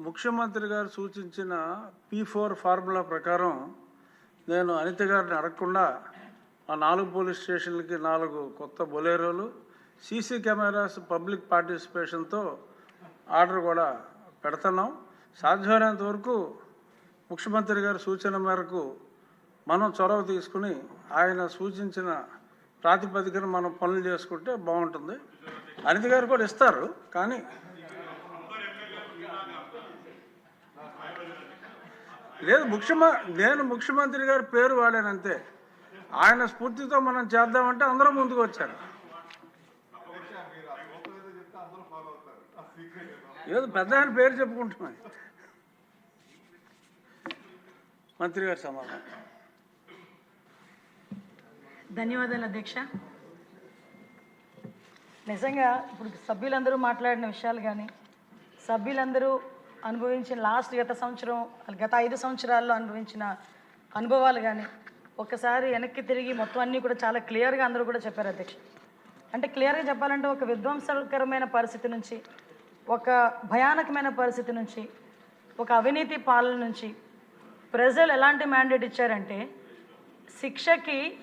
ముఖ్యమంత్రి గారు సూచించిన పీ ఫోర్ ఫార్ములా ప్రకారం నేను అనిత గారిని అడగకుండా ఆ నాలుగు పోలీస్ స్టేషన్లకి నాలుగు కొత్త బొలేరోలు సీసీ కెమెరాస్ పబ్లిక్ పార్టిసిపేషన్తో ఆర్డర్ కూడా పెడుతున్నాం. సాధ్యమైనంత వరకు ముఖ్యమంత్రి గారి సూచన మేరకు మనం చొరవ తీసుకుని ఆయన సూచించిన ప్రాతిపదికన మనం పనులు చేసుకుంటే బాగుంటుంది. అనిత గారు కూడా ఇస్తారు కానీ లేదు ముఖ్యమ నేను ముఖ్యమంత్రి గారి పేరు వాడానంతే. ఆయన స్ఫూర్తితో మనం చేద్దామంటే అందరూ ముందుకు వచ్చారు. ఏదో పెద్ద ఆయన పేరు చెప్పుకుంటున్నాను మంత్రి గారి సమాధానం. ధన్యవాదాలు అధ్యక్ష. నిజంగా ఇప్పుడు సభ్యులందరూ మాట్లాడిన విషయాలు కానీ సభ్యులందరూ అనుభవించిన లాస్ట్ గత సంవత్సరం గత ఐదు సంవత్సరాల్లో అనుభవించిన అనుభవాలు కానీ ఒకసారి వెనక్కి తిరిగి మొత్తం అన్నీ కూడా చాలా క్లియర్గా అందరూ కూడా చెప్పారు అధ్యక్ష. అంటే క్లియర్గా చెప్పాలంటే ఒక విధ్వంసకరమైన పరిస్థితి నుంచి ఒక భయానకమైన పరిస్థితి నుంచి ఒక అవినీతి పాలన నుంచి ప్రజలు ఎలాంటి మ్యాండేట్ ఇచ్చారంటే శిక్షకి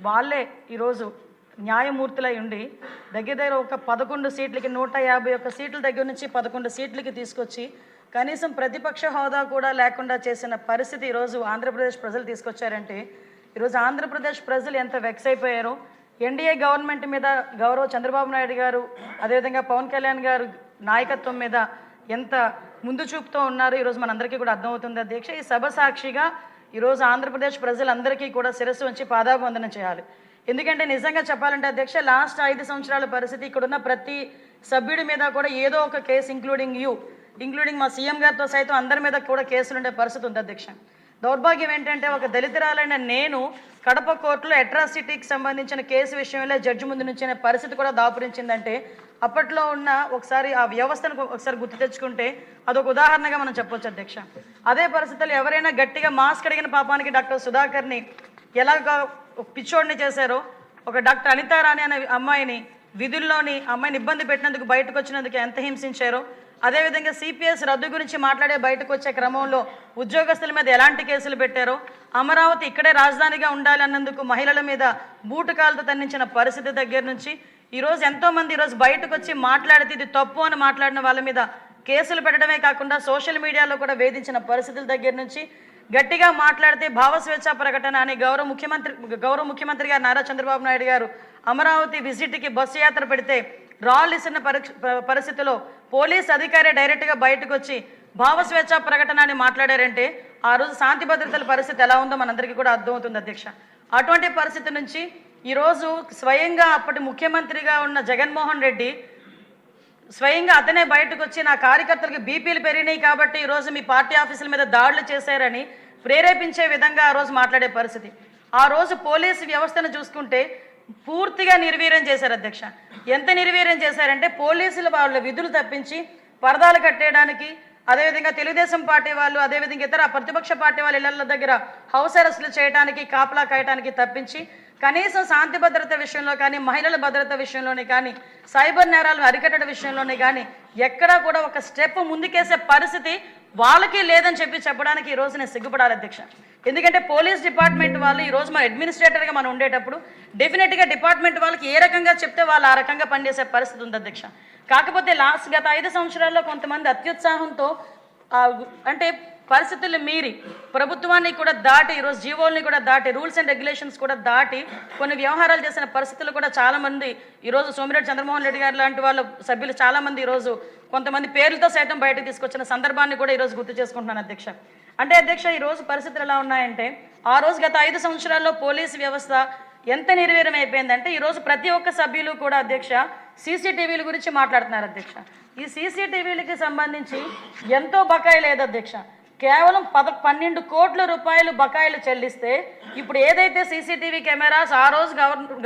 వాళ్ళే ఈరోజు న్యాయమూర్తులై ఉండి దగ్గర దగ్గర ఒక పదకొండు సీట్లకి నూట యాభై ఒక్క సీట్ల దగ్గర నుంచి పదకొండు సీట్లకి తీసుకొచ్చి కనీసం ప్రతిపక్ష హోదా కూడా లేకుండా చేసిన పరిస్థితి ఈరోజు ఆంధ్రప్రదేశ్ ప్రజలు తీసుకొచ్చారంటే ఈరోజు ఆంధ్రప్రదేశ్ ప్రజలు ఎంత వెక్స్ అయిపోయారో ఎన్డీఏ గవర్నమెంట్ మీద గౌరవ చంద్రబాబు నాయుడు గారు అదేవిధంగా పవన్ కళ్యాణ్ గారు నాయకత్వం మీద ఎంత ముందు చూపుతో ఉన్నారు ఈరోజు మనందరికీ కూడా అర్థమవుతుంది. అధ్యక్ష ఈ సభ సాక్షిగా ఈరోజు ఆంధ్రప్రదేశ్ ప్రజలందరికీ కూడా శిరస్సు ఉంచి పాదాభివందనం చేయాలి. ఎందుకంటే నిజంగా చెప్పాలంటే అధ్యక్ష లాస్ట్ ఐదు సంవత్సరాల పరిస్థితి ఇక్కడున్న ప్రతి సభ్యుడి మీద కూడా ఏదో ఒక కేసు ఇంక్లూడింగ్ యూ ఇంక్లూడింగ్ మా సీఎం గారితో సైతం అందరి మీద కూడా కేసులు ఉండే పరిస్థితి ఉంది అధ్యక్ష. దౌర్భాగ్యం ఏంటంటే ఒక దళితురాలైన నేను కడప కోర్టులో అట్రాసిటీకి సంబంధించిన కేసు విషయంలో జడ్జి ముందు నుంచిన పరిస్థితి కూడా దాపురించిందంటే అప్పట్లో ఉన్న ఒకసారి ఆ వ్యవస్థను ఒకసారి గుర్తు తెచ్చుకుంటే అదొక ఉదాహరణగా మనం చెప్పొచ్చు అధ్యక్ష. అదే పరిస్థితుల్లో ఎవరైనా గట్టిగా మాస్క్ అడిగిన పాపానికి డాక్టర్ సుధాకర్ని ఎలాగ పిచ్చోడిని చేశారు. ఒక డాక్టర్ అనితారాణి అనే అమ్మాయిని విధుల్లోని అమ్మాయిని ఇబ్బంది పెట్టినందుకు బయటకు వచ్చినందుకు ఎంత హింసించారో. అదేవిధంగా సిపిఎస్ రద్దు గురించి మాట్లాడే బయటకు వచ్చే క్రమంలో ఉద్యోగస్తుల మీద ఎలాంటి కేసులు పెట్టారో? అమరావతి ఇక్కడే రాజధానిగా ఉండాలన్నందుకు మహిళల మీద బూటకాలతో తన్నించిన పరిస్థితి దగ్గర నుంచి ఈరోజు ఎంతోమంది ఈరోజు బయటకు వచ్చి మాట్లాడితే ఇది తప్పు అని మాట్లాడిన వాళ్ళ మీద కేసులు పెట్టడమే కాకుండా సోషల్ మీడియాలో కూడా వేధించిన పరిస్థితుల దగ్గర నుంచి గట్టిగా మాట్లాడితే భావస్వేచ్ఛ ప్రకటన అని గౌరవ ముఖ్యమంత్రి గౌరవ ముఖ్యమంత్రి గారు నారా చంద్రబాబు నాయుడు గారు అమరావతి విజిట్కి బస్సు యాత్ర పెడితే రాళ్ళు ఇస్తున్న పరిస్థితిలో పోలీస్ అధికారి డైరెక్ట్గా బయటకు వచ్చి భావస్వేచ్ఛ ప్రకటన అని మాట్లాడారంటే ఆ రోజు శాంతి భద్రతల పరిస్థితి ఎలా ఉందో మనందరికీ కూడా అర్థమవుతుంది అధ్యక్ష. అటువంటి పరిస్థితి నుంచి ఈరోజు స్వయంగా అప్పటి ముఖ్యమంత్రిగా ఉన్న జగన్మోహన్ రెడ్డి స్వయంగా అతనే బయటకు వచ్చి నా కార్యకర్తలకు బీపీలు పెరిగినాయి కాబట్టి ఈరోజు మీ పార్టీ ఆఫీసుల మీద దాడులు చేశారని ప్రేరేపించే విధంగా ఆ రోజు మాట్లాడే పరిస్థితి. ఆ రోజు పోలీసు వ్యవస్థను చూసుకుంటే పూర్తిగా నిర్వీర్యం చేశారు అధ్యక్ష. ఎంత నిర్వీర్యం చేశారంటే పోలీసులు వాళ్ళ విధులు తప్పించి పరదాలు కట్టేయడానికి అదేవిధంగా తెలుగుదేశం పార్టీ వాళ్ళు అదేవిధంగా ఇతర ప్రతిపక్ష పార్టీ వాళ్ళ ఇళ్ళ దగ్గర హౌస్ అరెస్టులు చేయడానికి కాపలా కాయటానికి తప్పించి కనీసం శాంతి భద్రత విషయంలో కానీ మహిళల భద్రత విషయంలోనే కానీ సైబర్ నేరాలు అరికట్టడం విషయంలోనే కానీ ఎక్కడా కూడా ఒక స్టెప్ ముందుకేసే పరిస్థితి వాళ్ళకి లేదని చెప్పి చెప్పడానికి ఈ నేను సిగ్గుపడాలి అధ్యక్ష. ఎందుకంటే పోలీస్ డిపార్ట్మెంట్ వాళ్ళు ఈ రోజు మన అడ్మినిస్ట్రేటర్గా మనం ఉండేటప్పుడు డెఫినెట్గా డిపార్ట్మెంట్ వాళ్ళకి ఏ రకంగా చెప్తే వాళ్ళు ఆ రకంగా పనిచేసే పరిస్థితి ఉంది అధ్యక్ష. కాకపోతే లాస్ట్ గత ఐదు సంవత్సరాల్లో కొంతమంది అత్యుత్సాహంతో అంటే పరిస్థితులు మీరి. ప్రభుత్వాన్ని కూడా దాటి ఈరోజు జీవోల్ని కూడా దాటి రూల్స్ అండ్ రెగ్యులేషన్స్ కూడా దాటి కొన్ని వ్యవహారాలు చేసిన పరిస్థితులు కూడా చాలామంది ఈరోజు సోమిరెడ్డి చంద్రమోహన్ రెడ్డి గారు లాంటి వాళ్ళ సభ్యులు చాలామంది ఈరోజు కొంతమంది పేర్లతో సైతం బయటకు తీసుకొచ్చిన సందర్భాన్ని కూడా ఈరోజు గుర్తు చేసుకుంటున్నాను అధ్యక్ష. అంటే అధ్యక్ష ఈరోజు పరిస్థితులు ఎలా ఉన్నాయంటే ఆ రోజు గత ఐదు సంవత్సరాల్లో పోలీసు వ్యవస్థ ఎంత నిర్వీర్యం అయిపోయిందంటే ఈరోజు ప్రతి ఒక్క సభ్యులు కూడా అధ్యక్ష సీసీటీవీల గురించి మాట్లాడుతున్నారు అధ్యక్ష. ఈ సీసీటీవీలకి సంబంధించి ఎంతో బకాయి లేదు అధ్యక్ష. కేవలం పద పన్నెండు కోట్ల రూపాయలు బకాయిలు చెల్లిస్తే ఇప్పుడు ఏదైతే సీసీటీవీ కెమెరాస్ ఆ రోజు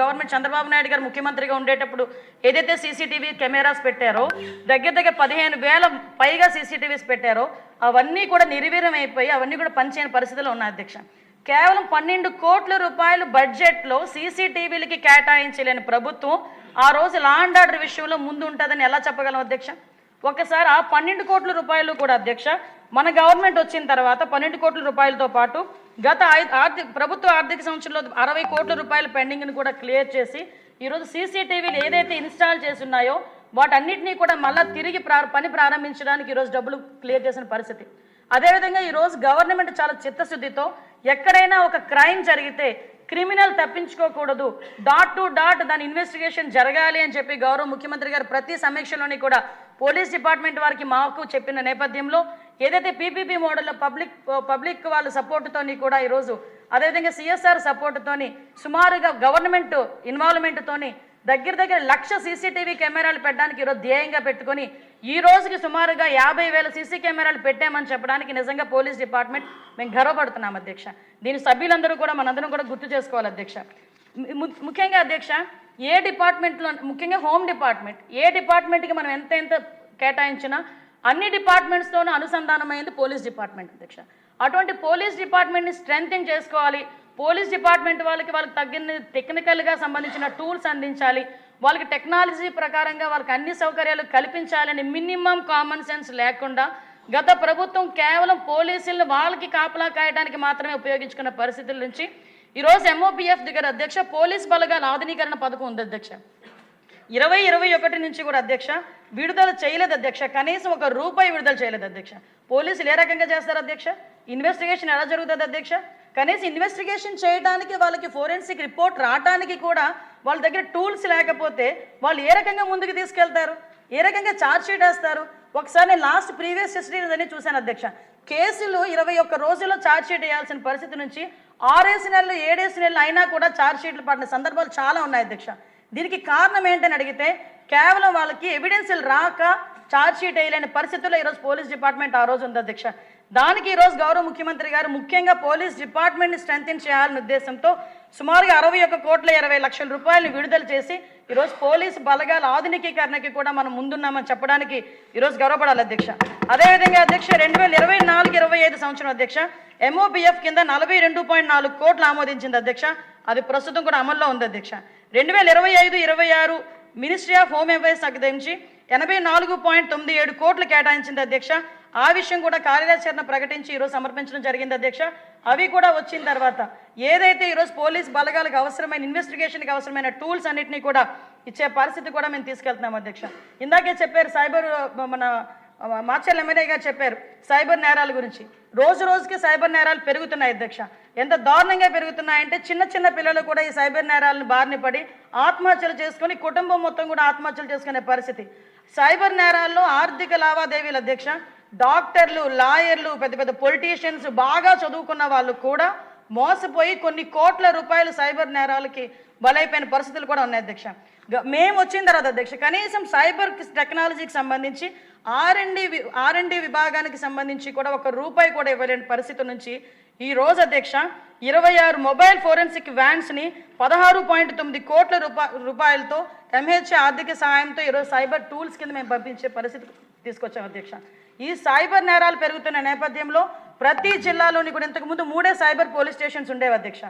గవర్నమెంట్ చంద్రబాబు నాయుడు గారు ముఖ్యమంత్రిగా ఉండేటప్పుడు ఏదైతే సీసీటీవీ కెమెరాస్ పెట్టారో దగ్గర దగ్గర పదిహేను వేల పైగా సీసీటీవీస్ పెట్టారో అవన్నీ కూడా నిర్వీర్యం అయిపోయి అవన్నీ కూడా పనిచేయని పరిస్థితిలో ఉన్నాయి అధ్యక్ష. కేవలం పన్నెండు కోట్ల రూపాయలు బడ్జెట్లో సీసీటీవీలకి కేటాయించలేని ప్రభుత్వం ఆ రోజు లాండ్ ఆర్డర్ విషయంలో ముందు ఉంటుందని ఎలా చెప్పగలం అధ్యక్ష? ఒకసారి ఆ పన్నెండు కోట్ల రూపాయలు కూడా అధ్యక్ష మన గవర్నమెంట్ వచ్చిన తర్వాత పన్నెండు కోట్ల రూపాయలతో పాటు గత ఆర్థిక ప్రభుత్వ ఆర్థిక సంవత్సరంలో అరవై కోట్ల రూపాయల పెండింగ్ని కూడా క్లియర్ చేసి ఈరోజు సీసీటీవీలు ఏదైతే ఇన్స్టాల్ చేసి ఉన్నాయో వాటన్నిటినీ కూడా మళ్ళీ తిరిగి పని ప్రారంభించడానికి ఈరోజు డబ్బులు క్లియర్ చేసిన పరిస్థితి. అదేవిధంగా ఈరోజు గవర్నమెంట్ చాలా చిత్తశుద్ధితో ఎక్కడైనా ఒక క్రైమ్ జరిగితే క్రిమినల్ తప్పించుకోకూడదు డాట్ టు డాట్ దాని ఇన్వెస్టిగేషన్ జరగాలి అని చెప్పి గౌరవ ముఖ్యమంత్రి గారు ప్రతి సమీక్షలోని కూడా పోలీస్ డిపార్ట్మెంట్ వారికి మాకు చెప్పిన నేపథ్యంలో ఏదైతే పీపీపీ మోడల్లో పబ్లిక్ పబ్లిక్ వాళ్ళ సపోర్ట్తోని కూడా ఈరోజు అదేవిధంగా సిఎస్ఆర్ సపోర్టుతోని సుమారుగా గవర్నమెంట్ ఇన్వాల్వ్మెంట్తోని దగ్గర దగ్గర లక్ష సీసీటీవీ కెమెరాలు పెట్టడానికి ఈరోజు ధ్యేయంగా పెట్టుకొని ఈ రోజుకి సుమారుగా యాభై వేల సీసీ కెమెరాలు పెట్టామని చెప్పడానికి నిజంగా పోలీస్ డిపార్ట్మెంట్ మేము గర్వపడుతున్నాం అధ్యక్ష. దీని సభ్యులందరూ కూడా మనందరం కూడా గుర్తు చేసుకోవాలి అధ్యక్ష. ముఖ్యంగా అధ్యక్ష ఏ డిపార్ట్మెంట్లో ముఖ్యంగా హోమ్ డిపార్ట్మెంట్ ఏ డిపార్ట్మెంట్కి మనం ఎంత ఎంత కేటాయించినా అన్ని డిపార్ట్మెంట్స్తోనూ అనుసంధానమైంది పోలీస్ డిపార్ట్మెంట్ అధ్యక్ష. అటువంటి పోలీస్ డిపార్ట్మెంట్ని స్ట్రెంగ్తెన్ చేసుకోవాలి. పోలీస్ డిపార్ట్మెంట్ వాళ్ళకి వాళ్ళకి తగ్గిన టెక్నికల్గా సంబంధించిన టూల్స్ అందించాలి. వాళ్ళకి టెక్నాలజీ ప్రకారంగా వాళ్ళకి అన్ని సౌకర్యాలు కల్పించాలని మినిమం కామన్ సెన్స్ లేకుండా గత ప్రభుత్వం కేవలం పోలీసులను వాళ్ళకి కాపలా కాయడానికి మాత్రమే ఉపయోగించుకున్న పరిస్థితుల నుంచి ఈరోజు ఎంఓపిఎఫ్ దగ్గర అధ్యక్ష పోలీస్ బలగాల ఆధునీకరణ పథకం ఉంది అధ్యక్ష. ఇరవై ఇరవై ఒకటి నుంచి కూడా అధ్యక్ష విడుదల చేయలేదు అధ్యక్ష. కనీసం ఒక రూపాయి విడుదల చేయలేదు అధ్యక్ష. పోలీసులు ఏ రకంగా చేస్తారు అధ్యక్ష? ఇన్వెస్టిగేషన్ ఎలా జరుగుతుంది అధ్యక్ష? కనీసం ఇన్వెస్టిగేషన్ చేయడానికి వాళ్ళకి ఫోరెన్సిక్ రిపోర్ట్ రావడానికి కూడా వాళ్ళ దగ్గర టూల్స్ లేకపోతే వాళ్ళు ఏ రకంగా ముందుకు తీసుకెళ్తారు? ఏ రకంగా ఛార్జ్ షీట్ వేస్తారు? ఒకసారి నేను లాస్ట్ ప్రీవియస్ హిస్టరీ అని చూశాను అధ్యక్ష. కేసులు ఇరవై ఒక్క రోజుల్లో ఛార్జ్ షీట్ వేయాల్సిన పరిస్థితి నుంచి ఆరేసి నెలలు ఏడేసి నెలలు అయినా కూడా ఛార్జ్ షీట్లు పడిన సందర్భాలు చాలా ఉన్నాయి అధ్యక్ష. దీనికి కారణం ఏంటని అడిగితే కేవలం వాళ్ళకి ఎవిడెన్సులు రాక ఛార్జ్ షీట్ వేయలేని పరిస్థితుల్లో ఈరోజు పోలీస్ డిపార్ట్మెంట్ ఆ రోజు ఉంది అధ్యక్ష. దానికి ఈరోజు గౌరవ ముఖ్యమంత్రి గారు ముఖ్యంగా పోలీస్ డిపార్ట్మెంట్ని స్ట్రెంగ్తన్ చేయాలనే ఉద్దేశంతో సుమారుగా అరవై ఒక్క కోట్ల ఇరవై లక్షల రూపాయలను విడుదల చేసి ఈరోజు పోలీసు బలగాల ఆధునికీకరణకి కూడా మనం ముందున్నామని చెప్పడానికి ఈరోజు గౌరవపడాలి అధ్యక్ష. అదేవిధంగా అధ్యక్ష రెండు వేల ఇరవై నాలుగు ఇరవై ఐదు సంవత్సరం అధ్యక్ష ఎంఓబిఎఫ్ కింద నలభై రెండు పాయింట్ నాలుగు కోట్లు ఆమోదించింది అధ్యక్ష. అది ప్రస్తుతం కూడా అమల్లో ఉంది అధ్యక్ష. రెండు వేల ఇరవై ఐదు ఇరవై ఆరు మినిస్ట్రీ ఆఫ్ హోమ్ అఫైర్స్ నుంచి ఎనభై నాలుగు పాయింట్ తొమ్మిది ఏడు కోట్లు కేటాయించింది అధ్యక్ష. ఆ విషయం కూడా కార్యాచరణ ప్రకటించి ఈరోజు సమర్పించడం జరిగింది అధ్యక్ష. అవి కూడా వచ్చిన తర్వాత ఏదైతే ఈరోజు పోలీస్ బలగాలకు అవసరమైన ఇన్వెస్టిగేషన్కి అవసరమైన టూల్స్ అన్నింటినీ కూడా ఇచ్చే పరిస్థితి కూడా మేము తీసుకెళ్తున్నాం అధ్యక్ష. ఇందాకే చెప్పారు సైబర్ మన మాచల్ ఎమ్మెల్యే గారు చెప్పారు సైబర్ నేరాల గురించి. రోజు రోజుకి సైబర్ నేరాలు పెరుగుతున్నాయి అధ్యక్ష. ఎంత దారుణంగా పెరుగుతున్నాయంటే చిన్న చిన్న పిల్లలు కూడా ఈ సైబర్ నేరాలను బారిన పడి ఆత్మహత్యలు చేసుకొని కుటుంబం మొత్తం కూడా ఆత్మహత్యలు చేసుకునే పరిస్థితి. సైబర్ నేరాల్లో ఆర్థిక లావాదేవీల అధ్యక్ష. డాక్టర్లు లాయర్లు పెద్ద పెద్ద పొలిటీషియన్స్ బాగా చదువుకున్న వాళ్ళు కూడా మోసపోయి కొన్ని కోట్ల రూపాయలు సైబర్ నేరాలకి బలైపోయిన పరిస్థితులు కూడా ఉన్నాయి అధ్యక్ష. మేము వచ్చిన తర్వాత అధ్యక్ష కనీసం సైబర్ టెక్నాలజీకి సంబంధించి ఆర్ఎండి ఆర్ఎండి విభాగానికి సంబంధించి కూడా ఒక రూపాయి కూడా ఇవ్వలేని పరిస్థితి నుంచి ఈ రోజు అధ్యక్ష ఇరవై ఆరు మొబైల్ ఫోరెన్సిక్ వ్యాన్స్ని పదహారు పాయింట్ తొమ్మిది కోట్ల రూపా రూపాయలతో ఎంహెచ్ఏ ఆర్థిక సహాయంతో ఈరోజు సైబర్ టూల్స్ కింద మేము పంపించే పరిస్థితి తీసుకొచ్చాం అధ్యక్ష. ఈ సైబర్ నేరాలు పెరుగుతున్న నేపథ్యంలో ప్రతి జిల్లాలోని కూడా ఇంతకుముందు మూడే సైబర్ పోలీస్ స్టేషన్స్ ఉండేవి అధ్యక్ష.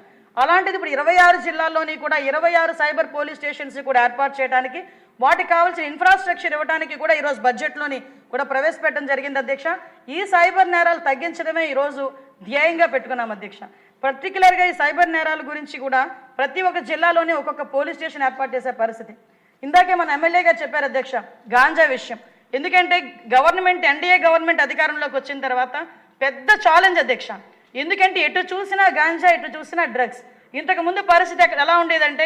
అలాంటిది ఇప్పుడు ఇరవై ఆరు జిల్లాల్లోని కూడా ఇరవై ఆరు సైబర్ పోలీస్ స్టేషన్స్ కూడా ఏర్పాటు చేయడానికి వాటికి కావాల్సిన ఇన్ఫ్రాస్ట్రక్చర్ ఇవ్వడానికి కూడా ఈరోజు బడ్జెట్లోని కూడా ప్రవేశపెట్టడం జరిగింది అధ్యక్ష. ఈ సైబర్ నేరాలు తగ్గించడమే ఈరోజు ధ్యేయంగా పెట్టుకున్నాం అధ్యక్ష. పర్టికులర్గా ఈ సైబర్ నేరాల గురించి కూడా ప్రతి ఒక్క జిల్లాలోనే ఒక్కొక్క పోలీస్ స్టేషన్ ఏర్పాటు చేసే పరిస్థితి. ఇందాకే మన ఎమ్మెల్యే గారు చెప్పారు అధ్యక్ష గాంజా విషయం. ఎందుకంటే గవర్నమెంట్ ఎన్డీఏ గవర్నమెంట్ అధికారంలోకి వచ్చిన తర్వాత పెద్ద ఛాలెంజ్ అధ్యక్ష. ఎందుకంటే ఎటు చూసినా గాంజా ఎటు చూసినా డ్రగ్స్ ఇంతకు ముందు పరిస్థితి ఎక్కడ ఎలా ఉండేదంటే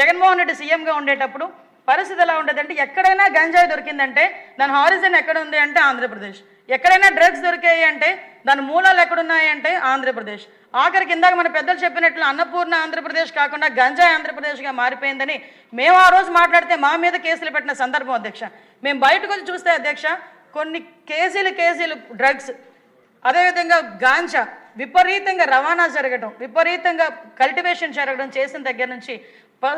జగన్మోహన్ రెడ్డి సీఎంగా ఉండేటప్పుడు పరిస్థితి ఎలా ఉండేదంటే ఎక్కడైనా గంజాయి దొరికిందంటే దాని హారిజన్ ఎక్కడ ఉంది అంటే ఆంధ్రప్రదేశ్. ఎక్కడైనా డ్రగ్స్ దొరికాయి అంటే దాని మూలాలు ఎక్కడున్నాయి అంటే ఆంధ్రప్రదేశ్. ఆఖరికి ఇందాక మన పెద్దలు చెప్పినట్లు అన్నపూర్ణ ఆంధ్రప్రదేశ్ కాకుండా గంజాయి ఆంధ్రప్రదేశ్గా మారిపోయిందని మేము ఆ రోజు మాట్లాడితే మా మీద కేసులు పెట్టిన సందర్భం అధ్యక్ష. మేము బయటకు వచ్చి చూస్తే అధ్యక్ష కొన్ని కేజీలు కేజీలు డ్రగ్స్ అదేవిధంగా గాంజా విపరీతంగా రవాణా జరగడం విపరీతంగా కల్టివేషన్ జరగడం చేసిన దగ్గర నుంచి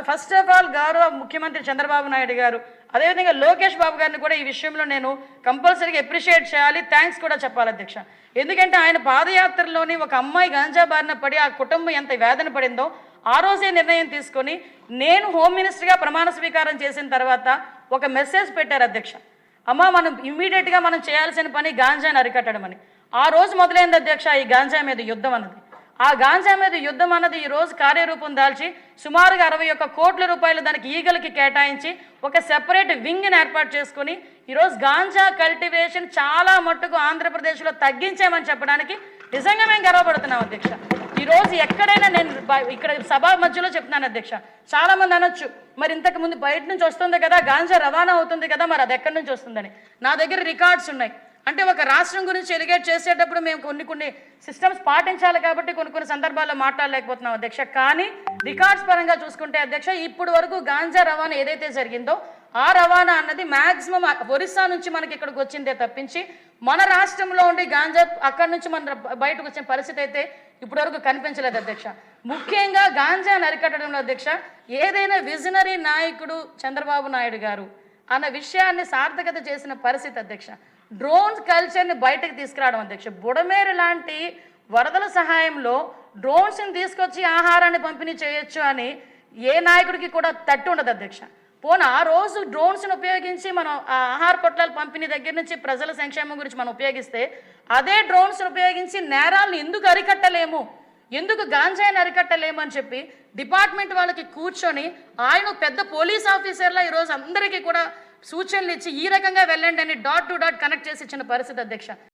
ఫస్ట్ ఆఫ్ ఆల్ గౌరవ ముఖ్యమంత్రి చంద్రబాబు నాయుడు గారు అదేవిధంగా లోకేష్ బాబు గారిని కూడా ఈ విషయంలో నేను కంపల్సరీగా అప్రిషియేట్ చేయాలి. థ్యాంక్స్ కూడా చెప్పాలి అధ్యక్ష. ఎందుకంటే ఆయన పాదయాత్రలోని ఒక అమ్మాయి గాంజా బారిన పడి ఆ కుటుంబం ఎంత వేదన పడిందో ఆ రోజే నిర్ణయం తీసుకొని నేను హోమ్ మినిస్టర్గా ప్రమాణ స్వీకారం చేసిన తర్వాత ఒక మెసేజ్ పెట్టారు అధ్యక్ష. అమ్మ మనం ఇమ్మీడియట్గా మనం చేయాల్సిన పని గాంజాని అరికట్టడం అని ఆ రోజు మొదలైంది అధ్యక్ష ఈ గాంజా మీద యుద్ధం అన్నది. ఆ గాంజా మీద యుద్ధం అన్నది ఈరోజు కార్యరూపం దాల్చి సుమారుగా అరవై ఒక్క కోట్ల రూపాయలు దానికి ఈగలకి కేటాయించి ఒక సెపరేట్ వింగ్ని ఏర్పాటు చేసుకుని ఈరోజు గాంజా కల్టివేషన్ చాలా మట్టుకు ఆంధ్రప్రదేశ్లో తగ్గించామని చెప్పడానికి నిజంగా మేము గర్వపడుతున్నాం అధ్యక్ష. ఈ రోజు ఎక్కడైనా నేను ఇక్కడ సభ మధ్యలో చెప్తున్నాను అధ్యక్ష. చాలామంది అనొచ్చు మరి ఇంతకు ముందు బయట నుంచి వస్తుంది కదా గాంజా రవాణా అవుతుంది కదా మరి అది ఎక్కడి నుంచి వస్తుందని? నా దగ్గర రికార్డ్స్ ఉన్నాయి. అంటే ఒక రాష్ట్రం గురించి ఎలిగేట్ చేసేటప్పుడు మేము కొన్ని కొన్ని సిస్టమ్స్ పాటించాలి కాబట్టి కొన్ని కొన్ని సందర్భాల్లో మాట్లాడలేకపోతున్నాం అధ్యక్ష. కానీ రికార్డ్స్ పరంగా చూసుకుంటే అధ్యక్ష ఇప్పుడు వరకు గాంజా రవాణా ఏదైతే జరిగిందో ఆ రవాణా అన్నది మాక్సిమం ఒరిస్సా నుంచి మనకి ఇక్కడికి వచ్చిందే తప్పించి మన రాష్ట్రంలో ఉండి గాంజా అక్కడి నుంచి మన బయటకు వచ్చిన పరిస్థితి అయితే ఇప్పటి వరకు కనిపించలేదు అధ్యక్ష. ముఖ్యంగా గాంజా అరికట్టడంలో అధ్యక్ష ఏదైనా విజనరీ నాయకుడు చంద్రబాబు నాయుడు గారు అన్న విషయాన్ని సార్థకత చేసిన పరిస్థితి అధ్యక్ష. డ్రోన్ కల్చర్ని బయటకు తీసుకురావడం అధ్యక్ష. బుడమేరు లాంటి వరదల సహాయంలో డ్రోన్స్ని తీసుకొచ్చి ఆహారాన్ని పంపిణీ చేయొచ్చు అని ఏ నాయకుడికి కూడా తట్టు ఉండదు అధ్యక్ష. పోనీ ఆ రోజు డ్రోన్స్ని ఉపయోగించి మనం ఆ ఆహార పొట్లాల పంపిణీ దగ్గర నుంచి ప్రజల సంక్షేమం గురించి మనం ఉపయోగిస్తే అదే డ్రోన్స్ని ఉపయోగించి నేరాలను ఎందుకు అరికట్టలేము? ఎందుకు గాంజాయిని అరికట్టలేము అని చెప్పి డిపార్ట్మెంట్ వాళ్ళకి కూర్చొని ఆయన పెద్ద పోలీస్ ఆఫీసర్లా ఈరోజు అందరికీ కూడా సూచనలు ఇచ్చి ఈ రకంగా వెళ్ళండి అని డాట్ టు డాట్ కనెక్ట్ చేసి ఇచ్చిన పరిస్థితి అధ్యక్ష.